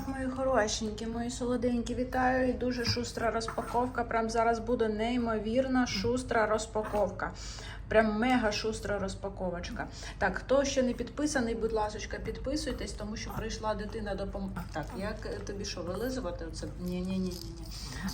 Так, мої хорошенькі, мої солоденькі, вітаю. І дуже шустра розпаковка. Прям зараз буде неймовірна шустра розпаковка. Прям мега шустра розпаковочка. Так, хто ще не підписаний, будь ласка, підписуйтесь, тому що прийшла дитина допомогти. Так, як тобі що, вилизувати? Оце? Ні, ні, ні, ні.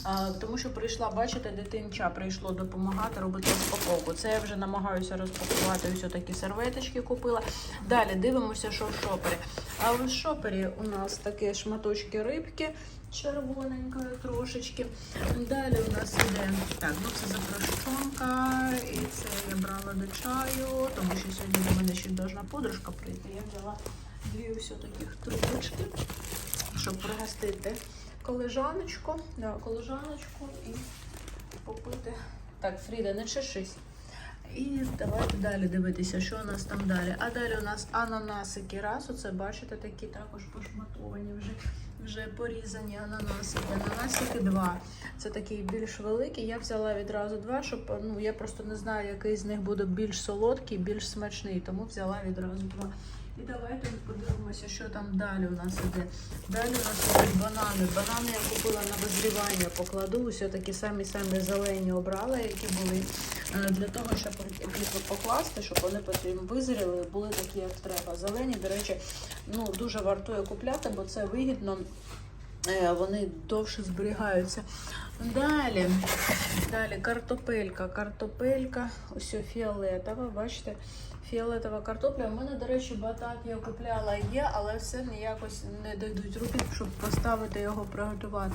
А, тому що прийшла, бачите, дитинча прийшло допомагати робити розпаковку. Це я вже намагаюся розпакувати. Ось такі серветочки купила. Далі дивимося, що в шопері. А в шопері у нас такі шматочки рибки червоненької трошечки. Далі у нас іде так, ну це запрошонка, і це я брала до чаю, тому що сьогодні до мене ще должна подружка прийти. Я взяла дві ось таких трубочки, щоб пригостити колежаночку, да, колежаночку і попити. Так, Фріда, не чешись. І давайте далі дивитися, що у нас там далі. А далі у нас ананасики. Раз, оце бачите, такі також пошматовані вже, вже порізані ананасики. Ананасики два. Це такий більш великий. Я взяла відразу два, щоб ну я просто не знаю, який з них буде більш солодкий, більш смачний, тому взяла відразу два. І давайте подивимося, що там далі у нас іде. Далі у нас ідуть банани. Банани я купила на визрівання, покладу. Ось такі самі-самі зелені обрала, які були для того, щоб їх покласти, щоб вони потім визріли, були такі, як треба. Зелені, до речі, ну дуже вартує купляти, бо це вигідно. Е, Вони довше зберігаються. Далі, далі картопелька. Картопелька, ось фіолетова, бачите, фіолетова картопля. У мене, до речі, батат я купляла є, але все ніякось не дойдуть руки, щоб поставити його приготувати.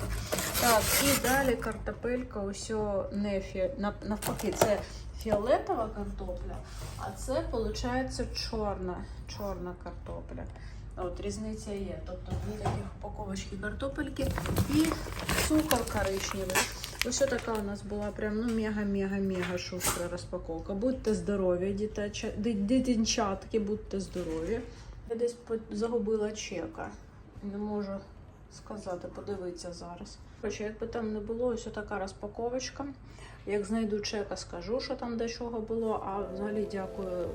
Так, і далі картопелька, ось не фі... навпаки, це фіолетова картопля, а це, виходить, чорна, чорна картопля. От різниця є. Тобто дві таких упаковочки картопельки і цукор коричневий. Ось така у нас була прям ну мега-мега-мега шустра розпаковка. Будьте здорові, дітача, ди- дитинчатки, будьте здорові. Я десь загубила чека. Не можу сказати, подивитися зараз. Короче, якби там не було, ось така розпаковочка. Як знайду чека, скажу, що там до чого було. А взагалі дякую